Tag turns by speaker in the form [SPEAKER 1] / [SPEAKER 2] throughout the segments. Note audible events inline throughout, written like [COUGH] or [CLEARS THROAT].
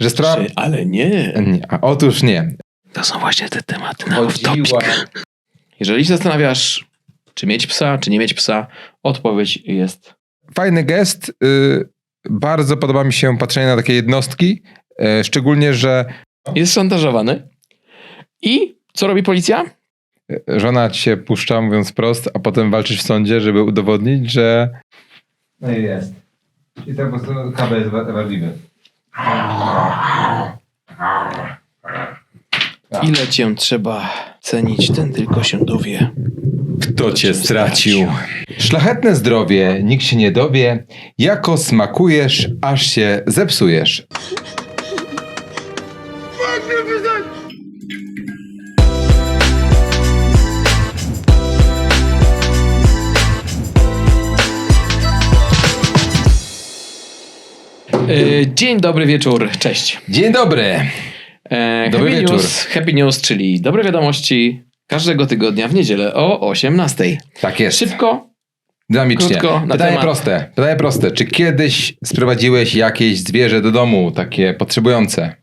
[SPEAKER 1] że sprawa...
[SPEAKER 2] Czy- Ale nie.
[SPEAKER 1] Nie, otóż nie.
[SPEAKER 2] To są właśnie te tematy na
[SPEAKER 1] Chodziła... [LAUGHS]
[SPEAKER 2] Jeżeli się zastanawiasz, czy mieć psa, czy nie mieć psa, odpowiedź jest
[SPEAKER 1] Fajny gest. y, Bardzo podoba mi się patrzenie na takie jednostki. y, Szczególnie, że
[SPEAKER 2] jest szantażowany. I co robi policja?
[SPEAKER 1] żona cię puszcza, mówiąc wprost, a potem walczysz w sądzie, żeby udowodnić, że... No i jest. I tak po prostu KB jest wadliwy.
[SPEAKER 2] Ile cię trzeba cenić, ten tylko się dowie.
[SPEAKER 1] Kto
[SPEAKER 2] cię stracił?
[SPEAKER 1] Szlachetne zdrowie, nikt się nie dowie, jako smakujesz, aż się zepsujesz.
[SPEAKER 2] E, dzień dobry wieczór, cześć.
[SPEAKER 1] Dzień dobry.
[SPEAKER 2] E,
[SPEAKER 1] Dobry
[SPEAKER 2] happy
[SPEAKER 1] wieczór.
[SPEAKER 2] News, happy News, czyli dobre wiadomości każdego tygodnia w niedzielę o 18.
[SPEAKER 1] Tak jest.
[SPEAKER 2] Szybko,
[SPEAKER 1] Dynamicznie.
[SPEAKER 2] Krótko na
[SPEAKER 1] Pytanie
[SPEAKER 2] temat.
[SPEAKER 1] proste. Pytanie proste. Czy kiedyś sprowadziłeś jakieś zwierzę do domu, takie potrzebujące?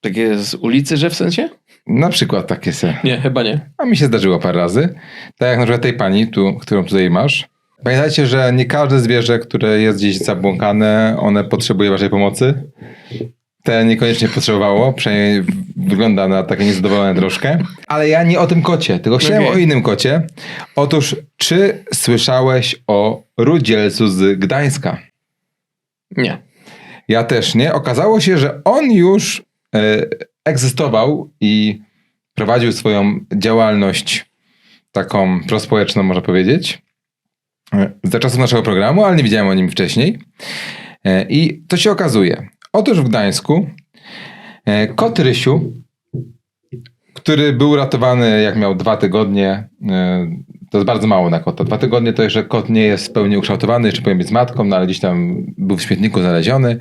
[SPEAKER 2] takie z ulicy, że w sensie?
[SPEAKER 1] Na przykład takie se.
[SPEAKER 2] Nie, chyba nie.
[SPEAKER 1] A mi się zdarzyło parę razy. Tak jak na przykład tej pani, tu, którą tutaj masz. Pamiętajcie, że nie każde zwierzę, które jest gdzieś zabłąkane, one potrzebuje waszej pomocy. Te niekoniecznie potrzebowało, przynajmniej wygląda na takie niezadowolone troszkę. Ale ja nie o tym kocie, tylko chciałem
[SPEAKER 2] Okej.
[SPEAKER 1] o innym kocie. Otóż, czy słyszałeś o Rudzielcu z Gdańska?
[SPEAKER 2] Nie.
[SPEAKER 1] Ja też nie. Okazało się, że on już e, egzystował i prowadził swoją działalność taką prospołeczną, można powiedzieć, za czasów naszego programu, ale nie widziałem o nim wcześniej. E, I to się okazuje. Otóż w Gdańsku e, kot Rysiu, który był ratowany jak miał dwa tygodnie, e, to jest bardzo mało na kota. Dwa tygodnie to jeszcze kot nie jest w pełni ukształtowany, jeszcze być z matką, no ale gdzieś tam był w śmietniku znaleziony,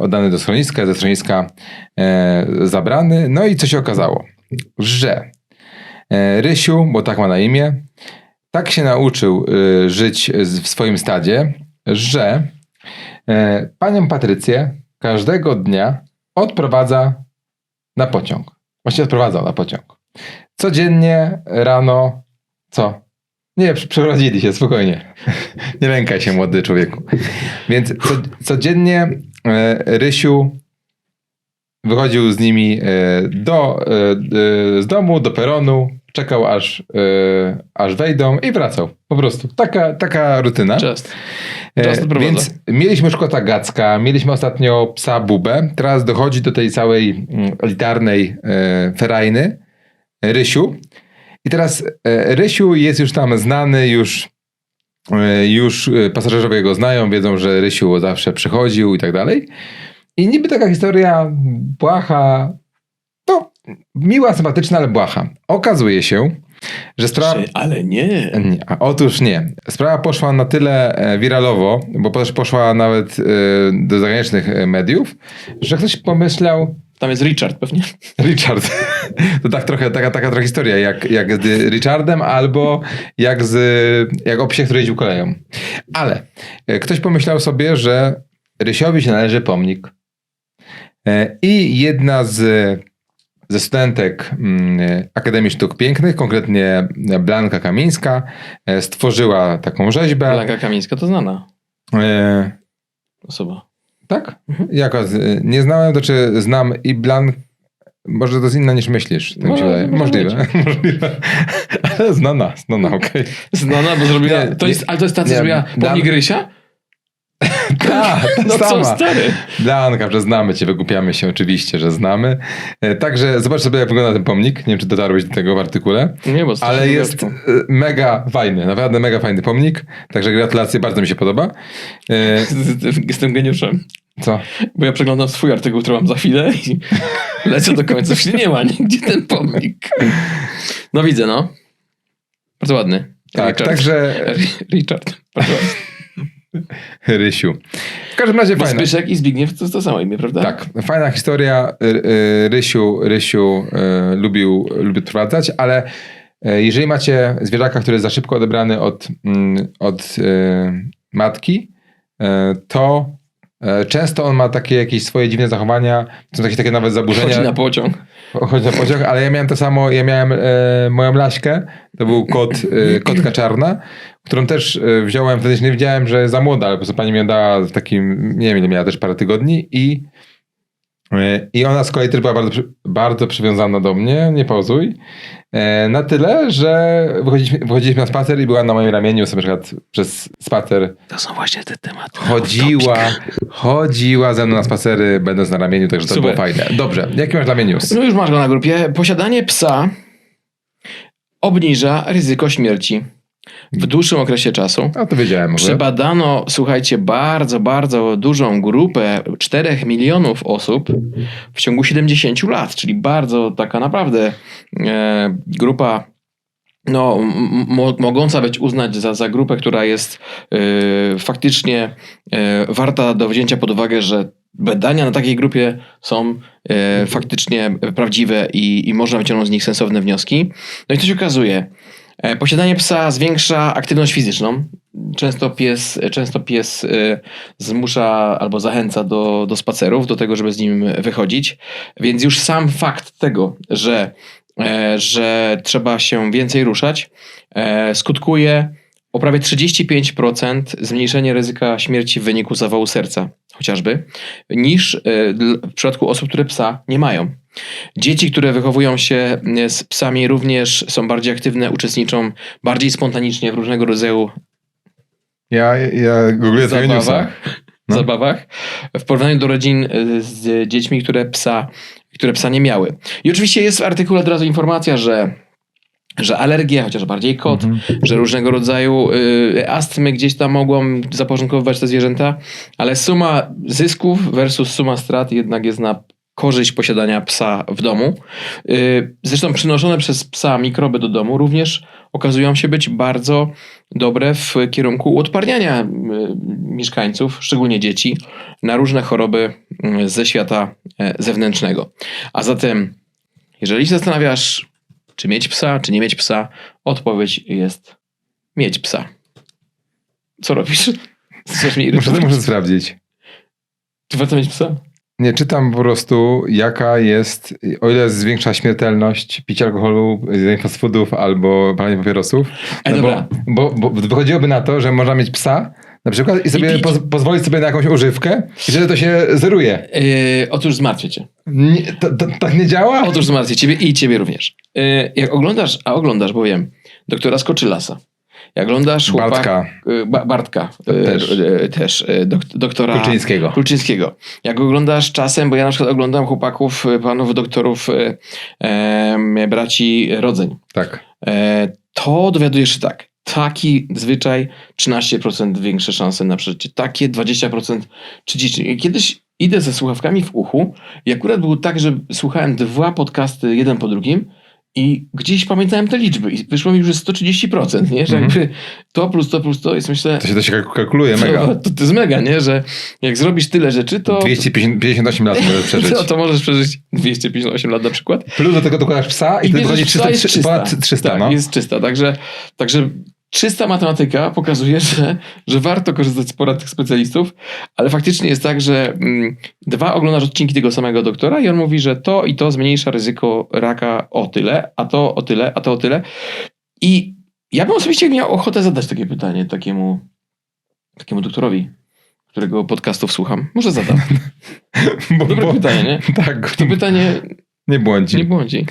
[SPEAKER 1] oddany do schroniska, ze schroniska zabrany. No i co się okazało? Że Rysiu, bo tak ma na imię, tak się nauczył e, żyć z- w swoim stadzie, że e, panią Patrycję każdego dnia odprowadza na pociąg. Właściwie odprowadzał na pociąg. Codziennie rano, co? Nie, prze- przeprowadzili się, spokojnie. [LAUGHS] Nie lękaj się, młody człowieku. Więc co, codziennie e, Rysiu wychodził z nimi e, do, z domu, do peronu, czekał aż, e, aż wejdą i wracał. Po prostu. Taka, taka rutyna.
[SPEAKER 2] Just.
[SPEAKER 1] E,
[SPEAKER 2] Just odprowadza.
[SPEAKER 1] Więc mieliśmy już kota Gacka, mieliśmy ostatnio psa Bubę, teraz dochodzi do tej całej mm, elitarnej e, ferajny e, Rysiu. I teraz e, Rysiu jest już tam znany, już, e, już e, pasażerowie go znają, wiedzą, że Rysiu zawsze przychodził i tak dalej. I niby taka historia błaha, miła, sympatyczna, ale błaha. Okazuje się, że sprawa...
[SPEAKER 2] Ale nie.
[SPEAKER 1] Nie, otóż nie. Sprawa poszła na tyle e, wiralowo, bo też poszła nawet e, do zagranicznych e, mediów, że ktoś pomyślał,
[SPEAKER 2] Tam jest Richard pewnie. [LAUGHS]
[SPEAKER 1] Richard, to tak trochę, taka, taka trochę historia, jak, jak z Richardem albo jak, z, jak o psie, który jeździł koleją. Ale ktoś pomyślał sobie, że Rysiowi się należy pomnik. I jedna z, ze studentek mm, Akademii Sztuk Pięknych, konkretnie Blanka Kamińska, e, stworzyła taką rzeźbę.
[SPEAKER 2] Blanka Kamińska to znana
[SPEAKER 1] E,
[SPEAKER 2] osoba.
[SPEAKER 1] tak? Jako, z- nie znałem, to czy znam i Blank. Może to jest inna niż myślisz. Tak
[SPEAKER 2] Może-
[SPEAKER 1] Możliwe. [LAUGHS] Możliwe. Ale znana, znana, okej.
[SPEAKER 2] Znana, bo zrobiła...
[SPEAKER 1] Nie,
[SPEAKER 2] to jest,
[SPEAKER 1] nie-
[SPEAKER 2] ale to jest ta, co
[SPEAKER 1] nie,
[SPEAKER 2] zrobiła pomnik Rysia?
[SPEAKER 1] Tak, [LAUGHS]
[SPEAKER 2] No
[SPEAKER 1] ta
[SPEAKER 2] co
[SPEAKER 1] sama.
[SPEAKER 2] stary?
[SPEAKER 1] Blanka, że znamy cię, wygłupiamy się oczywiście, że znamy. E, Także zobacz sobie, jak wygląda ten pomnik. Nie wiem, czy dotarłeś do tego w artykule.
[SPEAKER 2] Nie, bo
[SPEAKER 1] Ale jest e, mega fajny, naprawdę mega fajny pomnik. Także gratulacje, bardzo mi się podoba. E, [LAUGHS]
[SPEAKER 2] Jestem geniuszem.
[SPEAKER 1] Co?
[SPEAKER 2] Bo ja przeglądam swój artykuł, który mam za chwilę i [LAUGHS] lecę do końca. Jeśli nie ma nigdzie ten pomnik. No widzę, no. Bardzo ładny.
[SPEAKER 1] Tak,
[SPEAKER 2] Richard.
[SPEAKER 1] także
[SPEAKER 2] Richard. Bardzo ładny. [LAUGHS]
[SPEAKER 1] Rysiu. W każdym razie
[SPEAKER 2] Bo
[SPEAKER 1] fajna.
[SPEAKER 2] Zbyszek i Zbigniew to to samo imię, prawda?
[SPEAKER 1] Tak, fajna historia. Y, y, Rysiu, Rysiu y, lubił, lubił prowadzać, ale jeżeli macie zwierzaka, który jest za szybko odebrany od, mm, od matki, e, to często on ma takie jakieś swoje dziwne zachowania, są jakieś takie nawet zaburzenia.
[SPEAKER 2] Chodzi na pociąg.
[SPEAKER 1] Chodzi na pociąg, ale ja miałem to samo, ja miałem moją Laśkę, to był kot, kotka czarna, którą też e, wziąłem, wtedy się nie wiedziałem, że za młoda, ale po prostu pani mi ją dała w takim, nie wiem ile miała też parę tygodni i e, i ona z kolei też była bardzo, bardzo przywiązana do mnie, nie pauzuj. E, na tyle, że wychodziliśmy, wychodziliśmy na spacer i była na moim ramieniu, sobie na przykład przez spacer
[SPEAKER 2] To są właśnie te tematy.
[SPEAKER 1] chodziła, chodziła ze mną na spacery, będąc na ramieniu, także to
[SPEAKER 2] Super.
[SPEAKER 1] było fajne. Dobrze, jaki masz dla mnie news?
[SPEAKER 2] No już masz go na grupie. Posiadanie psa obniża ryzyko śmierci w dłuższym okresie czasu.
[SPEAKER 1] A to wiedziałem może.
[SPEAKER 2] Przebadano, słuchajcie, bardzo, bardzo dużą grupę 4 milionów osób w ciągu 70 lat, czyli bardzo taka naprawdę e, grupa no, mo- mogąca być uznać za, za grupę, która jest e, faktycznie e, warta do wzięcia pod uwagę, że badania na takiej grupie są e, faktycznie prawdziwe i, i można wyciągnąć z nich sensowne wnioski. No i to się okazuje, Posiadanie psa zwiększa aktywność fizyczną. Często pies, często pies e, zmusza albo zachęca do, do spacerów, do tego, żeby z nim wychodzić. Więc już sam fakt tego, że, e, że trzeba się więcej ruszać, e, skutkuje o prawie 35% zmniejszenie ryzyka śmierci w wyniku zawału serca, chociażby, niż e, w przypadku osób, które psa nie mają. Dzieci, które wychowują się e, z psami, również są bardziej aktywne, uczestniczą bardziej spontanicznie w różnego rodzaju
[SPEAKER 1] Ja, ja googluję newsa.
[SPEAKER 2] zabawach,
[SPEAKER 1] No.
[SPEAKER 2] zabawach w porównaniu do rodzin e, z dziećmi, które psa, które psa nie miały. I oczywiście jest w artykule od razu informacja, że że alergie, chociaż bardziej kot,
[SPEAKER 1] Mhm.
[SPEAKER 2] że różnego rodzaju y, astmy gdzieś tam mogą zaporządkowywać te zwierzęta, ale suma zysków versus suma strat jednak jest na korzyść posiadania psa w domu. Y, zresztą przynoszone przez psa mikroby do domu również okazują się być bardzo dobre w kierunku uodparniania y, mieszkańców, szczególnie dzieci, na różne choroby y, ze świata e, zewnętrznego. A zatem, jeżeli się zastanawiasz, czy mieć psa, czy nie mieć psa, odpowiedź jest mieć psa. Co robisz? Chcesz mnie
[SPEAKER 1] Muszę, muszę sprawdzić.
[SPEAKER 2] Czy warto mieć psa?
[SPEAKER 1] Nie, czytam po prostu, jaka jest, o ile zwiększa śmiertelność picia alkoholu, jedzenia fast foodów albo palenia papierosów. No
[SPEAKER 2] dobra.
[SPEAKER 1] bo, bo, bo wychodziłoby na to, że można mieć psa na przykład i sobie
[SPEAKER 2] pić.
[SPEAKER 1] poz, pozwolić sobie na jakąś używkę i wtedy to się zeruje.
[SPEAKER 2] Yy, otóż zmartwię cię.
[SPEAKER 1] Nie, to, to, tak nie działa?
[SPEAKER 2] Otóż zmartwię ciebie i ciebie również. Yy, jak oglądasz, a oglądasz, bo wiem, doktora Skoczylasa. Jak oglądasz chłopak...
[SPEAKER 1] Bartka
[SPEAKER 2] Yy, ba, Bartka. Yy,
[SPEAKER 1] też.
[SPEAKER 2] yy, też dok, doktora...
[SPEAKER 1] Kulczyńskiego.
[SPEAKER 2] Kulczyńskiego. Jak oglądasz czasem, bo ja na przykład oglądam chłopaków, y, panów doktorów, y, em, braci rodzeń.
[SPEAKER 1] Tak.
[SPEAKER 2] E, to dowiadujesz się tak. Taki zwyczaj 13% większe szanse na przeżycie. Takie 20% 30%. I Kiedyś idę ze słuchawkami w uchu i akurat było tak, że słuchałem dwa podcasty jeden po drugim i gdzieś pamiętałem te liczby i wyszło mi już że 130%, nie? Że
[SPEAKER 1] Mhm.
[SPEAKER 2] jakby to plus to plus to jest myślę...
[SPEAKER 1] To się, to się kalk- kalkuluje mega.
[SPEAKER 2] To, [LAUGHS] to, to jest mega, nie? Że jak zrobisz tyle rzeczy, to...
[SPEAKER 1] 258 lat możesz przeżyć.
[SPEAKER 2] To, [LAUGHS] to możesz przeżyć 258 lat na przykład.
[SPEAKER 1] Plus do tego dokładasz psa i, wtedy wychodzi
[SPEAKER 2] bierzesz psa,
[SPEAKER 1] 300,
[SPEAKER 2] jest czysta.
[SPEAKER 1] ponad 300
[SPEAKER 2] tak,
[SPEAKER 1] no.
[SPEAKER 2] jest czysta. Także, także czysta matematyka pokazuje, [LAUGHS] że, że warto korzystać z porad tych specjalistów, ale faktycznie jest tak, że mm, dwa oglądasz odcinki tego samego doktora i on mówi, że to i to zmniejsza ryzyko raka o tyle, a to o tyle, a to o tyle. I ja bym osobiście miał ochotę zadać takie pytanie takiemu, takiemu doktorowi, którego podcastów słucham. Może zadam. [LAUGHS]
[SPEAKER 1] Bo,
[SPEAKER 2] Dobre
[SPEAKER 1] bo,
[SPEAKER 2] pytanie, nie? [LAUGHS]
[SPEAKER 1] Tak,
[SPEAKER 2] To pytanie
[SPEAKER 1] nie błądzi.
[SPEAKER 2] nie błądzi.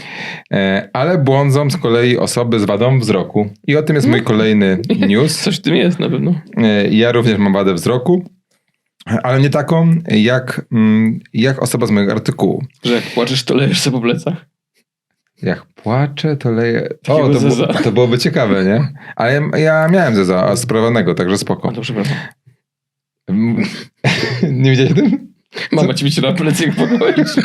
[SPEAKER 1] E, ale błądzą z kolei osoby z wadą wzroku. I o tym jest mój kolejny [LAUGHS] news.
[SPEAKER 2] Coś w tym jest na pewno.
[SPEAKER 1] E, ja również mam wadę wzroku, ale nie taką jak, mm, jak osoba z mojego artykułu.
[SPEAKER 2] Że jak płaczesz, to lejesz sobie po plecach.
[SPEAKER 1] Jak płaczę, to leję. O, to, było, to byłoby ciekawe, nie? Ale ja, ja miałem zeza sprawowanego, także
[SPEAKER 2] A
[SPEAKER 1] spoko.
[SPEAKER 2] to przepraszam.
[SPEAKER 1] Mm, [LAUGHS] nie widziałeś o tym?
[SPEAKER 2] Mama ci wyciera plecy jak pokoisz. [LAUGHS]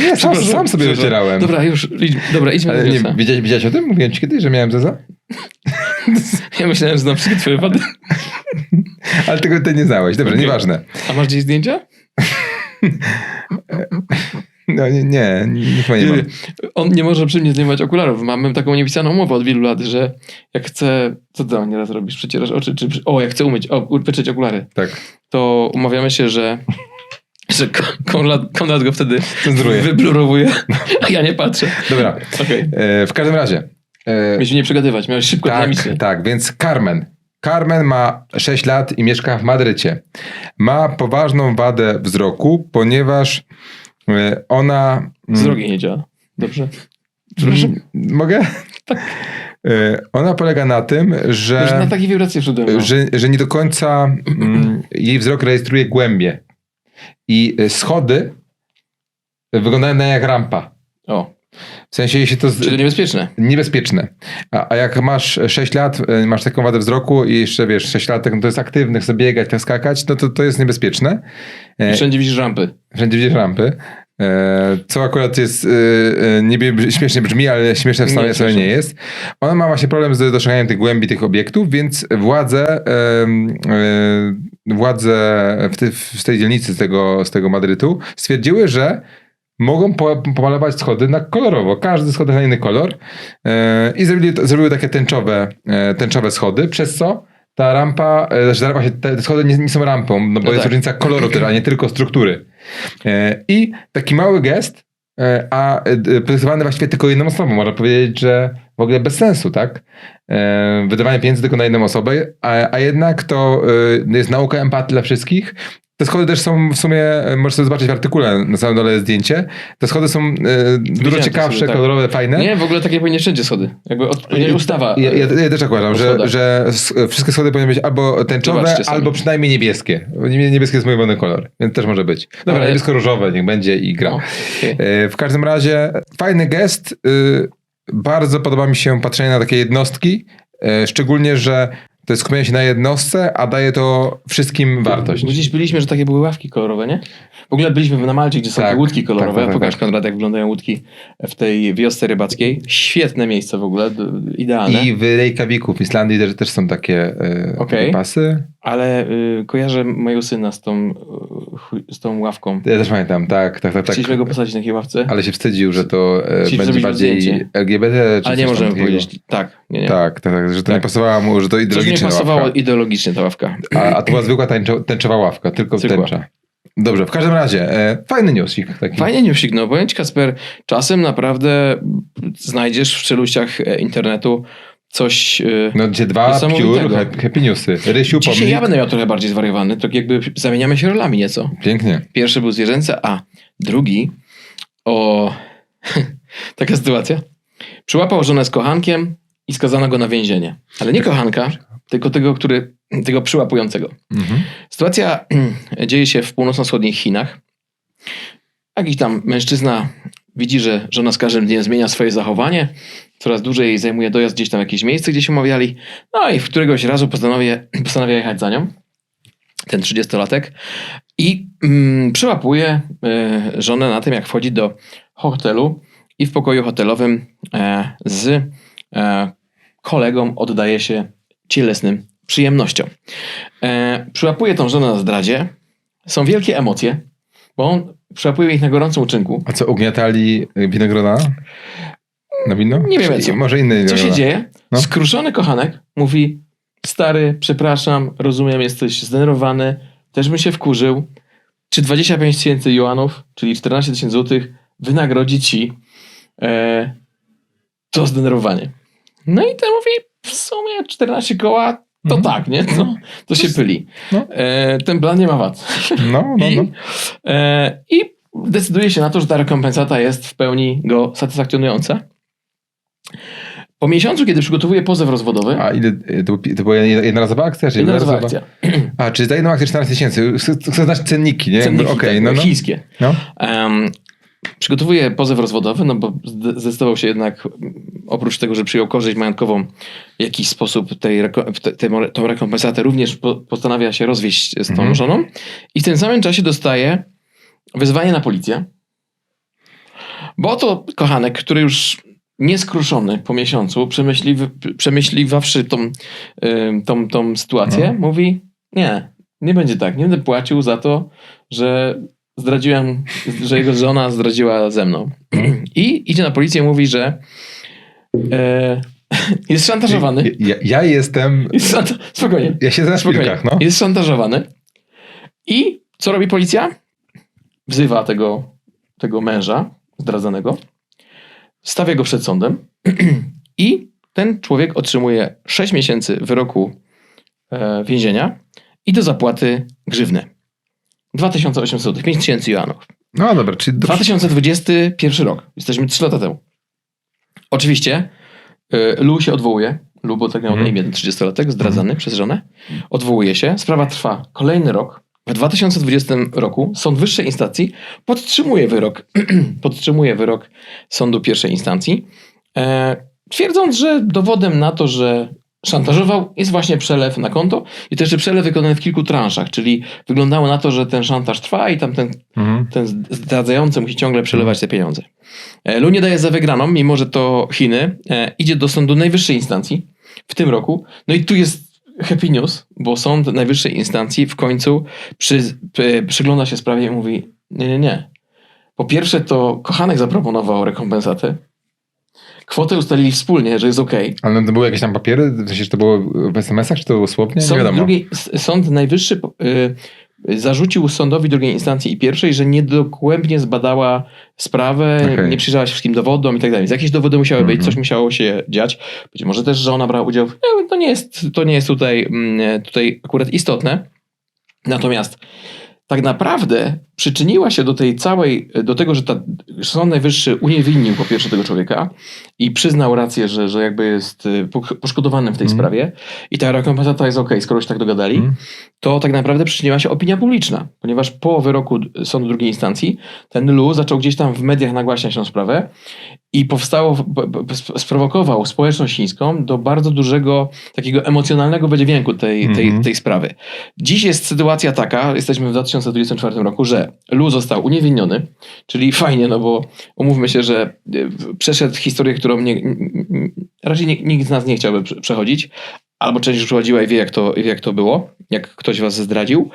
[SPEAKER 1] Ja sam, sam sobie wycierałem.
[SPEAKER 2] Dobra, już, idź, dobra, idźmy
[SPEAKER 1] Ale
[SPEAKER 2] do
[SPEAKER 1] nie, widziałeś, widziałeś o tym? Mówiłem ci kiedyś, że miałem zeza? [LAUGHS]
[SPEAKER 2] Ja myślałem, że znam wszystkie twoje wady.
[SPEAKER 1] Ale tego ty nie znałeś. Dobrze,
[SPEAKER 2] Okej.
[SPEAKER 1] nieważne.
[SPEAKER 2] A masz gdzieś zdjęcia?
[SPEAKER 1] No nie, nie, nie, chyba nie ma.
[SPEAKER 2] On nie może przy mnie zdejmować okularów. Mamy taką niepisaną umowę od wielu lat, że jak chcę, co ty tam nieraz robisz? Przecierasz oczy, czy, o, jak chcę umyć, o, wyczyć okulary,
[SPEAKER 1] Tak,
[SPEAKER 2] to umawiamy się, że że Kon- Konrad, Konrad go wtedy
[SPEAKER 1] cenzuruję.
[SPEAKER 2] wyblurowuje, a ja nie patrzę.
[SPEAKER 1] Dobra,
[SPEAKER 2] Okej.
[SPEAKER 1] e, w każdym razie. E,
[SPEAKER 2] Mieliśmy nie przegadywać, miałeś szybko,
[SPEAKER 1] tak,
[SPEAKER 2] dynamicznie.
[SPEAKER 1] tak, więc Carmen. Carmen ma 6 lat i mieszka w Madrycie. Ma poważną wadę wzroku, ponieważ e, ona... mm,
[SPEAKER 2] Wzrok nie działa. Dobrze. Proszę.
[SPEAKER 1] Mm, Mogę? E, Ona polega na tym,
[SPEAKER 2] Że... Na takie wibracje. No.
[SPEAKER 1] że, że nie do końca mm, jej wzrok rejestruje głębie. I schody wyglądają na jak rampa.
[SPEAKER 2] O,
[SPEAKER 1] W sensie, jeśli to... Z...
[SPEAKER 2] czy to niebezpieczne?
[SPEAKER 1] niebezpieczne. A, a jak masz 6 lat, e, masz taką wadę wzroku i jeszcze wiesz, 6 lat no to jest aktywny, chce biegać, chce skakać, no to to jest niebezpieczne. E,
[SPEAKER 2] Wszędzie widzisz rampy.
[SPEAKER 1] Wszędzie widzisz rampy. E, co akurat jest e, e, niby śmiesznie brzmi, ale śmieszne w
[SPEAKER 2] Nie
[SPEAKER 1] samej
[SPEAKER 2] jest
[SPEAKER 1] sobie nie jest. Ona ma właśnie problem z dosięganiem tych głębi tych obiektów, więc władze, władze w, w tej dzielnicy z tego, z tego Madrytu stwierdziły, że mogą po, pomalować schody na kolorowo. Każdy schody na inny kolor. E, I zrobili, zrobiły takie tęczowe, e, tęczowe schody, przez co ta rampa, e, znaczy ta rampa się, te schody nie, nie są rampą, no bo
[SPEAKER 2] No
[SPEAKER 1] jest
[SPEAKER 2] tak.
[SPEAKER 1] różnica koloru a nie tylko struktury. I taki mały gest, a e, prezentowany właściwie tylko jedną osobą. Można powiedzieć, że w ogóle bez sensu, tak? E, Wydawanie pieniędzy tylko na jedną osobę, a, a jednak to e, jest nauka empatii dla wszystkich. Te schody też są w sumie, e, możesz sobie zobaczyć w artykule, na samym dole jest zdjęcie. Te schody są e, dużo ciekawsze,
[SPEAKER 2] schody, tak.
[SPEAKER 1] kolorowe, fajne.
[SPEAKER 2] Nie, w ogóle takie powinny wszędzie schody. Jakby od, nie, ustawa.
[SPEAKER 1] Ja, ja, ja też tak uważam, że, że wszystkie schody powinny być albo tęczowe, albo przynajmniej niebieskie. Niebieskie jest mój ulubiony kolor, więc też może być. Dobra,
[SPEAKER 2] Ale-
[SPEAKER 1] niebiesko-różowe niech będzie i gra.
[SPEAKER 2] No, okej.
[SPEAKER 1] E, W każdym razie fajny gest. y, Bardzo podoba mi się patrzenie na takie jednostki. e, Szczególnie, że to jest skupienie się na jednostce, a daje to wszystkim wartość.
[SPEAKER 2] Gdzieś byliśmy, że takie były ławki kolorowe, nie? W ogóle byliśmy na Malcie, gdzie są
[SPEAKER 1] Tak,
[SPEAKER 2] te łódki kolorowe.
[SPEAKER 1] tak, tak, tak,
[SPEAKER 2] Pokaż
[SPEAKER 1] tak.
[SPEAKER 2] Konrad, jak wyglądają łódki w tej wiosce rybackiej. Świetne miejsce w ogóle, idealne.
[SPEAKER 1] I w Reykjaviku w Islandii też, też są takie e,
[SPEAKER 2] Okej.
[SPEAKER 1] pasy.
[SPEAKER 2] Ale y, kojarzę mojego syna z tą, y, z tą ławką.
[SPEAKER 1] Ja też pamiętam, tak, tak, tak. tak.
[SPEAKER 2] Chcieliśmy go posadzić na takiej ławce,
[SPEAKER 1] Ale się wstydził, że to
[SPEAKER 2] Chcieliśmy
[SPEAKER 1] będzie bardziej
[SPEAKER 2] zdjęcie.
[SPEAKER 1] LGBT. Czy
[SPEAKER 2] ale nie możemy powiedzieć. Tak, nie, nie.
[SPEAKER 1] Tak, tak, tak, że to
[SPEAKER 2] Tak.
[SPEAKER 1] nie pasowało mu, że to
[SPEAKER 2] Coś nie pasowało
[SPEAKER 1] ławka.
[SPEAKER 2] ideologicznie ta ławka.
[SPEAKER 1] A, a to była zwykła tańczo, tęczowa ławka, tylko
[SPEAKER 2] Zwykła.
[SPEAKER 1] tęcza. Dobrze, w każdym razie, e, fajny newsik taki.
[SPEAKER 2] Fajnie nie wsignął. Powiem ci, Kasper, czasem naprawdę znajdziesz w czeluściach e, internetu coś... e,
[SPEAKER 1] No gdzie dwa pure happy, newsy. Rysiu,
[SPEAKER 2] Dzisiaj
[SPEAKER 1] pomnik.
[SPEAKER 2] ja będę miał trochę bardziej zwariowany, tak jakby zamieniamy się rolami nieco.
[SPEAKER 1] Pięknie.
[SPEAKER 2] Pierwszy był zwierzęce, a drugi o... [LAUGHS] Taka sytuacja. Przyłapał żonę z kochankiem i skazano go na więzienie. Ale nie kochanka, tylko tego, który, tego przyłapującego.
[SPEAKER 1] Mhm.
[SPEAKER 2] Sytuacja [CLEARS THROAT] dzieje się w północno-wschodnich Chinach. Jakiś tam mężczyzna widzi, że żona z każdym dniem zmienia swoje zachowanie, coraz dłużej zajmuje dojazd gdzieś tam jakieś miejsce, gdzie się umawiali. No i w któregoś razu postanawia, postanawia jechać za nią, ten 30-latek, i mm, przyłapuje y, żonę na tym, jak wchodzi do hotelu i w pokoju hotelowym e, z e, kolegą oddaje się cielesnym przyjemnościom. E, przyłapuje tą żonę na zdradzie. Są wielkie emocje, bo on przyłapuje ich na gorącym uczynku.
[SPEAKER 1] A co, ugniatali winogrona? Na wino?
[SPEAKER 2] Nie wiem, co-
[SPEAKER 1] Może inne
[SPEAKER 2] Co się dzieje?
[SPEAKER 1] No.
[SPEAKER 2] Skruszony kochanek mówi: Stary, przepraszam, rozumiem, jesteś zdenerwowany, też bym się wkurzył. Czy 25 tysięcy juanów, czyli 14 tysięcy złotych, wynagrodzi ci e, to zdenerwowanie? No i ten mówi: W sumie 14 koła to
[SPEAKER 1] Mhm.
[SPEAKER 2] tak, nie? To, to się pyli.
[SPEAKER 1] No.
[SPEAKER 2] E, ten plan nie ma wad.
[SPEAKER 1] No, no,
[SPEAKER 2] I,
[SPEAKER 1] no.
[SPEAKER 2] e, I decyduje się na to, że ta rekompensata jest w pełni go satysfakcjonująca. Po miesiącu, kiedy przygotowuje pozew rozwodowy,
[SPEAKER 1] A ile, to, był- to była jednorazowa akcja? Czy
[SPEAKER 2] jednorazowa akcja,
[SPEAKER 1] A, czy za jedną akcję 14 tysięcy? Chcę, znać cenniki, nie?
[SPEAKER 2] cenniki
[SPEAKER 1] Okej,
[SPEAKER 2] tak,
[SPEAKER 1] no, no.
[SPEAKER 2] chińskie.
[SPEAKER 1] no.
[SPEAKER 2] Em, przygotowuje pozew rozwodowy, no bo zde- zdecydował się jednak, oprócz tego, że przyjął korzyść majątkową, w jakiś sposób tej, reko- w te, te, tą rekompensatę również po, postanawia się rozwieść z tą
[SPEAKER 1] Mhm.
[SPEAKER 2] żoną i w tym samym czasie dostaje wezwanie na policję, bo oto kochanek, który już nieskruszony po miesiącu, przemyśliw, przemyśliwawszy tą, tą, tą sytuację,
[SPEAKER 1] No.
[SPEAKER 2] mówi, nie, nie będzie tak, nie będę płacił za to, że zdradziłem, że jego żona zdradziła ze mną. I idzie na policję i mówi, że e, [LAUGHS] jest szantażowany.
[SPEAKER 1] Ja, ja jestem.
[SPEAKER 2] Jest szanta- spokojnie.
[SPEAKER 1] Ja siedzę na szpilkach, no.
[SPEAKER 2] Jest szantażowany. I co robi policja? Wzywa tego, tego męża zdradzanego, stawia go przed sądem [CLEARS THROAT] i ten człowiek otrzymuje 6 miesięcy wyroku e, więzienia i do zapłaty grzywny. 2800 zł, 5000 juanów.
[SPEAKER 1] No dobra, czyli do...
[SPEAKER 2] 2021 rok. Jesteśmy 3 lata temu. Oczywiście y, Lu się odwołuje. Lu, bo tak miał na
[SPEAKER 1] Mhm.
[SPEAKER 2] imię 30-latek, zdradzany przez żonę. Odwołuje się. Sprawa trwa kolejny rok. W 2020 roku Sąd Wyższej Instancji podtrzymuje wyrok, [CLEARS THROAT] podtrzymuje wyrok Sądu Pierwszej Instancji, e, twierdząc, że dowodem na to, że szantażował jest właśnie przelew na konto i jeszcze przelew wykonany w kilku transzach, czyli wyglądało na to, że ten szantaż trwa i tamten
[SPEAKER 1] Mhm.
[SPEAKER 2] ten zdradzający musi ciągle przelewać te pieniądze. E, Lu nie daje za wygraną, mimo że to Chiny. E, Idzie do sądu najwyższej instancji w tym roku. No i tu jest happy news, bo sąd najwyższej instancji w końcu przy, p- przygląda się sprawie i mówi nie, nie, nie. Po pierwsze to kochanek zaproponował rekompensatę. Kwotę ustalili wspólnie, że jest ok.
[SPEAKER 1] Ale to były jakieś tam papiery? W sensie, czy to było w SMS-ach, czy to było słownie? Nie
[SPEAKER 2] Sąd,
[SPEAKER 1] wiadomo.
[SPEAKER 2] drugiej, s- sąd najwyższy y, zarzucił sądowi drugiej instancji i pierwszej, że niedogłębnie zbadała sprawę,
[SPEAKER 1] Okej.
[SPEAKER 2] nie przyjrzała się wszystkim dowodom i tak dalej. Jakieś dowody musiały być,
[SPEAKER 1] Mhm.
[SPEAKER 2] coś musiało się dziać. Być może też, że ona brała udział. w- Nie, to nie jest, to nie jest tutaj, mm, tutaj akurat istotne. Natomiast tak naprawdę przyczyniła się do tej całej, do tego, że ta, Sąd Najwyższy uniewinnił po pierwsze tego człowieka i przyznał rację, że, że jakby jest y, po- poszkodowanym w tej
[SPEAKER 1] Mhm.
[SPEAKER 2] sprawie i ta rekompensata jest okej, skoro się tak dogadali,
[SPEAKER 1] Mhm.
[SPEAKER 2] to tak naprawdę przyczyniła się opinia publiczna, ponieważ po wyroku sądu drugiej instancji ten Lu zaczął gdzieś tam w mediach nagłaśniać tę sprawę i powstało, sprowokował społeczność chińską do bardzo dużego takiego emocjonalnego wydźwięku tej, tej,
[SPEAKER 1] Mhm.
[SPEAKER 2] tej sprawy. Dziś jest sytuacja taka, jesteśmy w 2024 roku, że Lu został uniewinniony, czyli fajnie, no bo umówmy się, że y, przeszedł historię, którą nie, raczej nikt z nas nie chciałby prze- przechodzić, albo część już przechodziła i wie jak, to, wie, jak to było, jak ktoś was zdradził.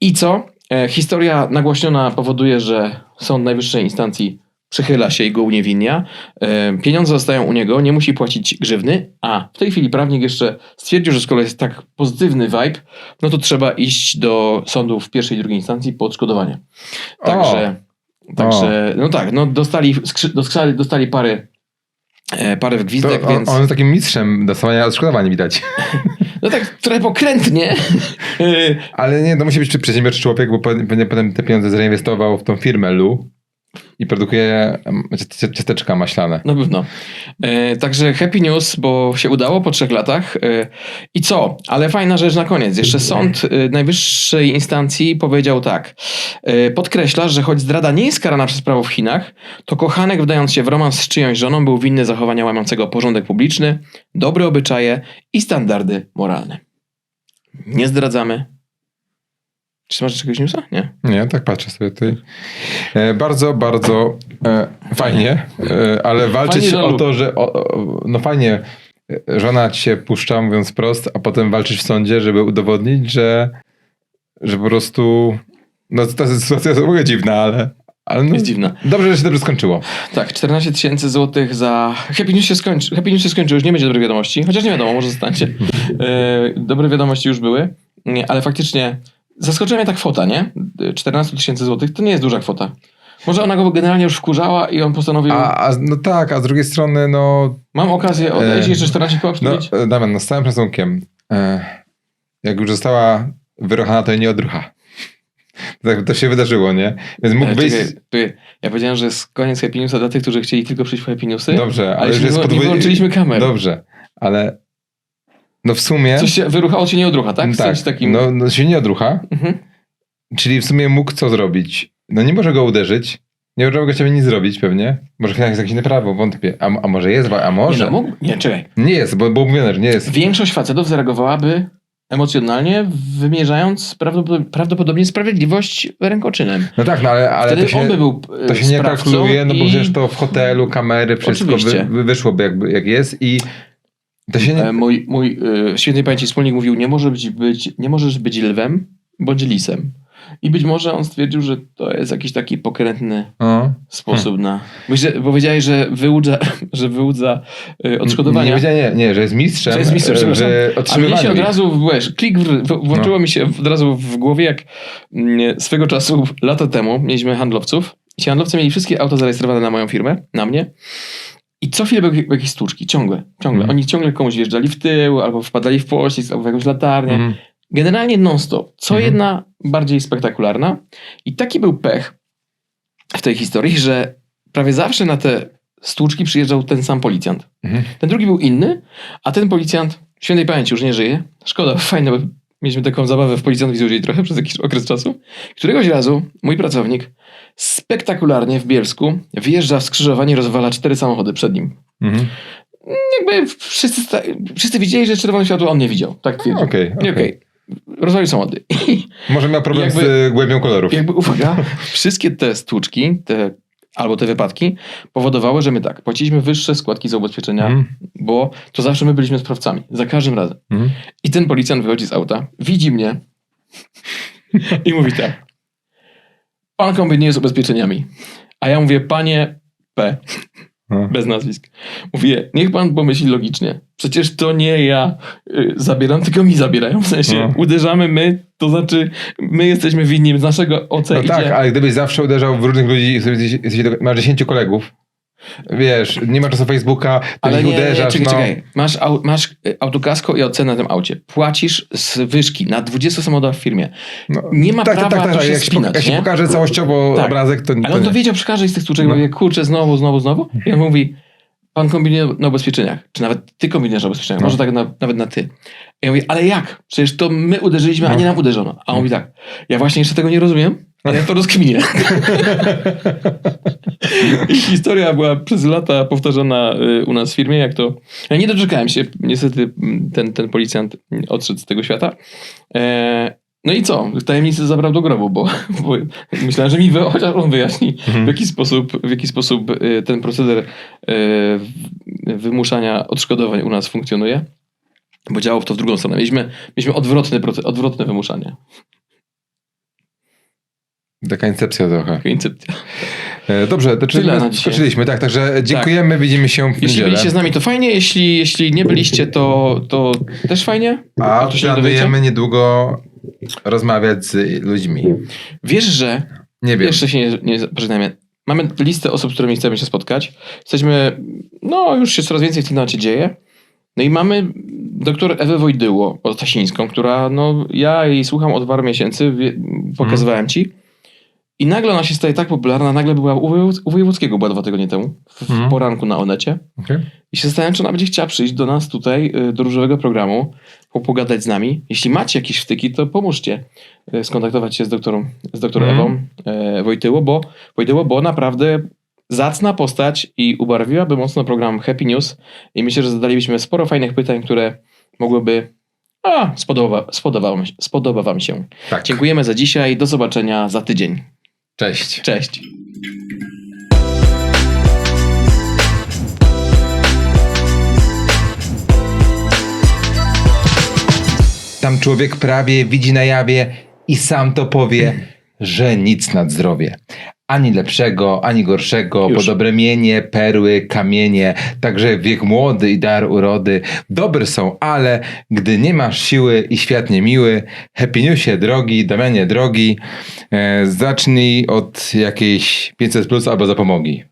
[SPEAKER 2] I co? E, historia nagłośniona powoduje, że Sąd Najwyższej Instancji przychyla się i go uniewinnia. E, pieniądze zostają u niego, nie musi płacić grzywny, a w tej chwili prawnik jeszcze stwierdził, że skoro jest tak pozytywny vibe, no to trzeba iść do sądów pierwszej i drugiej instancji po odszkodowanie. Także, także no tak, no dostali, skrzy- dostali, dostali parę, e, parę w
[SPEAKER 1] To
[SPEAKER 2] gwizdek,
[SPEAKER 1] on,
[SPEAKER 2] więc
[SPEAKER 1] on jest takim mistrzem dostawania odszkodowań, widać. [LAUGHS]
[SPEAKER 2] no tak trochę pokrętnie. [LAUGHS]
[SPEAKER 1] Ale nie, to musi być przedsiębiorczy człowiek, bo pewnie pewnie potem te pieniądze zreinwestował w tą firmę Lu i produkuje ciasteczka maślane.
[SPEAKER 2] Na pewno. E, także happy news, bo się udało po trzech latach. E, I co? Ale fajna rzecz na koniec. Jeszcze sąd e, najwyższej instancji powiedział tak. E, podkreśla, że choć zdrada nie jest karana przez prawo w Chinach, to kochanek wdając się w romans z czyjąś żoną był winny zachowania łamiącego porządek publiczny, dobre obyczaje i standardy moralne. Nie zdradzamy. Czy masz czegoś newsa? Nie.
[SPEAKER 1] Nie, tak patrzę sobie tutaj. E, bardzo, bardzo e, fajnie, e, ale walczyć
[SPEAKER 2] Fajnie,
[SPEAKER 1] o to, że o, o, no fajnie, e, żona ci się puszcza, mówiąc prost, a potem walczysz w sądzie, żeby udowodnić, że, że po prostu, no ta sytuacja jest w ogóle dziwna, ale, ale no,
[SPEAKER 2] Jest dziwna.
[SPEAKER 1] dobrze, że się dobrze skończyło.
[SPEAKER 2] Tak, 14 tysięcy złotych za... Happy News się skończy. Happy News się skończył, już nie będzie dobrej wiadomości. Chociaż nie wiadomo, może zostańcie. E, dobre wiadomości już były, Nie, ale faktycznie zaskoczyła mnie ta kwota, nie? 14 tysięcy złotych to nie jest duża kwota. Może ona go generalnie już wkurzała i on postanowił,
[SPEAKER 1] A, a, no tak, a z drugiej strony, no,
[SPEAKER 2] mam okazję odejść
[SPEAKER 1] E,
[SPEAKER 2] jeszcze 14 koła
[SPEAKER 1] no e, Damian, no z całym szacunkiem, e, jak już została wyruchana, to jej nie odrucha. [LAUGHS] Tak to się wydarzyło, nie? Więc mógł
[SPEAKER 2] E, czekaj, ty, ja powiedziałem, że jest koniec Happy Newsa dla tych, którzy chcieli tylko przyjść po Happy Newsy.
[SPEAKER 1] Dobrze, ale,
[SPEAKER 2] ale
[SPEAKER 1] już jest
[SPEAKER 2] wyłą- nie
[SPEAKER 1] podwój-
[SPEAKER 2] wyłączyliśmy kamer.
[SPEAKER 1] Dobrze, ale no w sumie...
[SPEAKER 2] Coś się wyruchało, czy nie odrucha, tak? W
[SPEAKER 1] tak,
[SPEAKER 2] sensie takim...
[SPEAKER 1] no, no się nie odrucha,
[SPEAKER 2] Mhm.
[SPEAKER 1] czyli w sumie mógł co zrobić? No nie może go uderzyć, nie może go ciebie nic zrobić pewnie, może chyba jest jakieś prawo, wątpię, a, a może jest, a
[SPEAKER 2] Nie,
[SPEAKER 1] może?
[SPEAKER 2] no, mógł... nie, czekaj.
[SPEAKER 1] Nie jest, bo było mówione, że nie jest.
[SPEAKER 2] Większość facetów zareagowałaby emocjonalnie, wymierzając prawdopodobnie, prawdopodobnie sprawiedliwość rękoczynem.
[SPEAKER 1] No tak, no ale, ale
[SPEAKER 2] Wtedy
[SPEAKER 1] to się,
[SPEAKER 2] on by był e,
[SPEAKER 1] to się nie
[SPEAKER 2] sprawcą
[SPEAKER 1] kalkuluje, no bo
[SPEAKER 2] i,
[SPEAKER 1] przecież to w hotelu, kamery, wszystko wy, wyszłoby jakby, jak jest i to się nie...
[SPEAKER 2] e, Mój, mój e, świętej pamięci wspólnik mówił, nie, może być, być, nie możesz być lwem bądź lisem. I być może on stwierdził, że to jest jakiś taki pokrętny
[SPEAKER 1] O.
[SPEAKER 2] sposób na... Myślę, bo powiedziałeś, że wyłudza, [LAUGHS] że wyłudza
[SPEAKER 1] Nie,
[SPEAKER 2] odszkodowania.
[SPEAKER 1] wiedziałem, nie, nie, że jest mistrzem,
[SPEAKER 2] Że jest mistrzem,
[SPEAKER 1] e,
[SPEAKER 2] przepraszam.
[SPEAKER 1] w
[SPEAKER 2] A mnie się od razu, wiesz, klik w, w, włączyło
[SPEAKER 1] No.
[SPEAKER 2] mi się od razu w głowie, jak mm, swego czasu, lata temu, mieliśmy handlowców i ci handlowcy mieli wszystkie auta zarejestrowane na moją firmę, na mnie. I co chwilę były jakieś stłuczki, ciągle, ciągle.
[SPEAKER 1] Mhm.
[SPEAKER 2] Oni ciągle komuś wjeżdżali w tył, albo wpadali w pościg, albo w jakąś latarnię.
[SPEAKER 1] Mhm.
[SPEAKER 2] Generalnie non-stop. Co
[SPEAKER 1] Mhm.
[SPEAKER 2] jedna bardziej spektakularna. I taki był pech w tej historii, że prawie zawsze na te stłuczki przyjeżdżał ten sam policjant.
[SPEAKER 1] Mhm.
[SPEAKER 2] Ten drugi był inny, a ten policjant świętej pamięci już nie żyje. Szkoda, fajne, bo mieliśmy taką zabawę w policjantów i trochę przez jakiś okres czasu. Któregoś razu mój pracownik spektakularnie w Bielsku wjeżdża w skrzyżowanie i rozwala cztery samochody przed nim.
[SPEAKER 1] Mhm.
[SPEAKER 2] Jakby wszyscy, wszyscy widzieli, że czerwone światło, on nie widział. Tak twierdził.
[SPEAKER 1] Okej,
[SPEAKER 2] Nie,
[SPEAKER 1] okej.
[SPEAKER 2] okej. Rozwalił samochody. [LAUGHS]
[SPEAKER 1] Może miał problem
[SPEAKER 2] Jakby-
[SPEAKER 1] z głębią kolorów.
[SPEAKER 2] Jakby uwaga, [LAUGHS] wszystkie te stłuczki, te, albo te wypadki powodowały, że my tak, płaciliśmy wyższe składki za ubezpieczenia,
[SPEAKER 1] Mhm.
[SPEAKER 2] bo to zawsze my byliśmy sprawcami. Za każdym razem.
[SPEAKER 1] Mhm.
[SPEAKER 2] I ten policjant wychodzi z auta, widzi mnie [LAUGHS] i mówi tak. Pan kombinuje z ubezpieczeniami. A ja mówię, panie P, bez nazwisk. Mówię, niech pan pomyśli logicznie. Przecież to nie ja y, zabieram, tylko mi zabierają. W sensie
[SPEAKER 1] No.
[SPEAKER 2] uderzamy my, to znaczy my jesteśmy winni z naszego OC
[SPEAKER 1] No tak, ale gdybyś zawsze uderzał w różnych ludzi, jesteś, jesteś, masz 10 kolegów, wiesz, nie ma czasu Facebooka, ty
[SPEAKER 2] Ale nie, nie,
[SPEAKER 1] uderzasz,
[SPEAKER 2] czekaj,
[SPEAKER 1] no.
[SPEAKER 2] czekaj. Masz, au, masz y, autokasko i ocenę na tym aucie. Płacisz z wyżki na 20 samochodach w firmie.
[SPEAKER 1] no.
[SPEAKER 2] Nie ma
[SPEAKER 1] tak,
[SPEAKER 2] prawa
[SPEAKER 1] tak, tak, tak.
[SPEAKER 2] się
[SPEAKER 1] Jak, się,
[SPEAKER 2] spinać,
[SPEAKER 1] jak się
[SPEAKER 2] nie?
[SPEAKER 1] pokaże całościowo
[SPEAKER 2] Tak.
[SPEAKER 1] obrazek, to,
[SPEAKER 2] Ale
[SPEAKER 1] to
[SPEAKER 2] on to
[SPEAKER 1] nie.
[SPEAKER 2] wiedział przy każdej z tych stłuczek,
[SPEAKER 1] No.
[SPEAKER 2] mówię, kurczę, znowu, znowu, znowu. I on mówi, pan kombinuje na ubezpieczeniach. Czy nawet ty kombinujesz na ubezpieczeniach.
[SPEAKER 1] No.
[SPEAKER 2] Może tak na, nawet na ty. I ja mówię, ale jak? Przecież to my uderzyliśmy, a
[SPEAKER 1] No.
[SPEAKER 2] nie nam uderzono. A on mówi tak, ja właśnie jeszcze tego nie rozumiem, ale ja to rozkminię. [LAUGHS] Historia była przez lata powtarzana y, u nas w firmie, jak to... Ja nie doczekałem się, niestety ten, ten policjant odszedł z tego świata. E, no i co? Tajemnicę zabrał do grobu, bo, [LAUGHS] bo myślałem, że mi wy, chociaż on wyjaśni,
[SPEAKER 1] Mhm.
[SPEAKER 2] w jaki sposób, w jaki sposób y, ten proceder y, wymuszania odszkodowań u nas funkcjonuje. Bo działał w to w drugą stronę. Mieliśmy, mieliśmy odwrotny, proce- odwrotne wymuszanie.
[SPEAKER 1] Taka incepcja trochę.
[SPEAKER 2] Incepcja.
[SPEAKER 1] E, Dobrze, to czyli skoczyliśmy, tak, także dziękujemy, widzimy się w
[SPEAKER 2] Jeśli byliście z nami, to fajnie. Jeśli, jeśli nie byliście, to, to też fajnie.
[SPEAKER 1] A
[SPEAKER 2] to nie dowiecie.
[SPEAKER 1] planujemy niedługo rozmawiać z ludźmi.
[SPEAKER 2] Wiesz, że
[SPEAKER 1] Nie wiem.
[SPEAKER 2] Jeszcze się nie, nie. Mamy listę osób, z którymi chcemy się spotkać. Jesteśmy, no już się coraz więcej w tym temacie dzieje. No i mamy doktor Ewę Wojdyło, Stasińską, która, no ja jej słucham od paru miesięcy, pokazywałem ci. I nagle ona się staje tak popularna, nagle była u, Wojewód- u Wojewódzkiego, była dwa tygodnie temu, w
[SPEAKER 1] Mhm.
[SPEAKER 2] poranku na Onecie.
[SPEAKER 1] Okej.
[SPEAKER 2] I się zastanawiam, czy ona będzie chciała przyjść do nas tutaj, y, do różowego programu, po- pogadać z nami. Jeśli macie jakieś wtyki, to pomóżcie y, skontaktować się z doktorą, z doktor
[SPEAKER 1] Mhm.
[SPEAKER 2] Ewą e, Wojtyło, bo, Wojtyło, bo naprawdę zacna postać i ubarwiłaby mocno program Happy News i myślę, że zadalibyśmy sporo fajnych pytań, które mogłyby a, spodoba, spodoba, wam, się- spodoba wam się.
[SPEAKER 1] Tak.
[SPEAKER 2] Dziękujemy za dzisiaj, do zobaczenia za tydzień.
[SPEAKER 1] Cześć.
[SPEAKER 2] Cześć.
[SPEAKER 1] Tam człowiek prawie widzi na jawie i sam to powie, że nic nad zdrowie. Ani lepszego, ani gorszego,
[SPEAKER 2] Już.
[SPEAKER 1] bo dobre mienie, perły, kamienie, także wiek młody i dar urody dobre są, ale gdy nie masz siły i świat niemiły, happy newsie drogi, Damianie drogi, e, zacznij od jakiejś 500 plus albo zapomogi.